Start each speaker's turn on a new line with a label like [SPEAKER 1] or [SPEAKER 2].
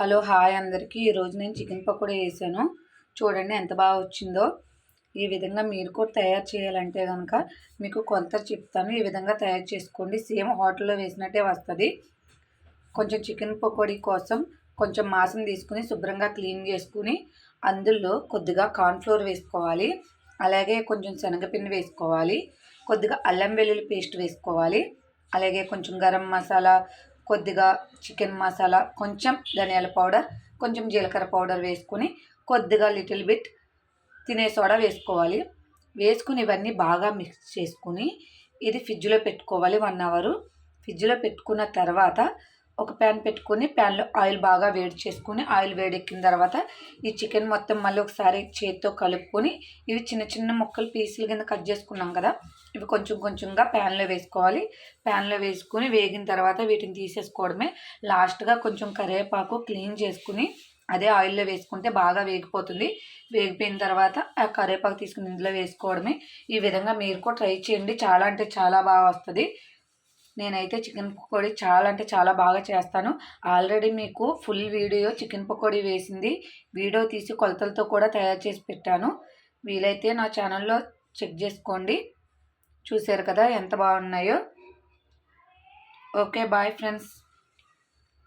[SPEAKER 1] Hello hi అందరికీ. ఈరోజు నేను చికెన్ పకోడీ వేసాను చూడండి ఎంత బాగా వచ్చిందో. ఈ విధంగా మీరు కూడా తయారు చేయాలంటే కనుక మీకు కొలత చెప్తాను. ఈ విధంగా తయారు చేసుకోండి. సేమ్ హోటల్లో వేసినట్టే వస్తుంది. కొంచెం చికెన్ పకోడీ కోసం కొంచెం మాసం తీసుకుని శుభ్రంగా క్లీన్ చేసుకుని అందులో కొద్దిగా కార్న్ఫ్లోర్ వేసుకోవాలి. అలాగే కొంచెం శనగపిండి వేసుకోవాలి. కొద్దిగా అల్లం వెల్లుల్లి పేస్ట్ వేసుకోవాలి. అలాగే కొంచెం గరం మసాలా కొద్దిగా చికెన్ మసాలా కొంచెం ధనియాల పౌడర్ కొంచెం జీలకర్ర పౌడర్ వేసుకుని కొద్దిగా లిటిల్ బిట్ తినే సోడా వేసుకోవాలి. వేసుకుని ఇవన్నీ బాగా మిక్స్ చేసుకుని ఇది ఫ్రిడ్జ్లో పెట్టుకోవాలి వన్ అవరు. ఫ్రిడ్జ్లో పెట్టుకున్న తర్వాత ఒక ప్యాన్ పెట్టుకొని ప్యాన్లో ఆయిల్ బాగా వేడి చేసుకుని ఆయిల్ వేడెక్కిన తర్వాత ఈ చికెన్ మొత్తం మళ్ళీ ఒకసారి చేతితో కలుపుకొని ఇవి చిన్న చిన్న ముక్కలు పీసులు కింద కట్ చేసుకున్నాం కదా ఇవి కొంచెం కొంచెంగా ప్యాన్లో వేసుకోవాలి. ప్యాన్లో వేసుకుని వేగిన తర్వాత వీటిని తీసేసుకోవడమే. లాస్ట్గా కొంచెం కరివేపాకు క్లీన్ చేసుకుని అదే ఆయిల్లో వేసుకుంటే బాగా వేగిపోతుంది. వేగిపోయిన తర్వాత ఆ కరివేపాకు తీసుకుని ఇందులో వేసుకోవడమే. ఈ విధంగా మీరు కూడా ట్రై చేయండి. చాలా అంటే చాలా బాగా వస్తుంది. నేనైతే చికెన్ పకోడీ చాలా అంటే చాలా బాగా చేస్తాను. ఆల్రెడీ మీకు ఫుల్ వీడియో చికెన్ పకోడీ వేసింది. వీడియో తీసి కొలతలతో కూడా తయారు చేసి పెట్టాను. వీలైతే నా ఛానల్లో చెక్ చేసుకోండి. చూసారు కదా ఎంత బాగున్నాయో. Okay bye friends.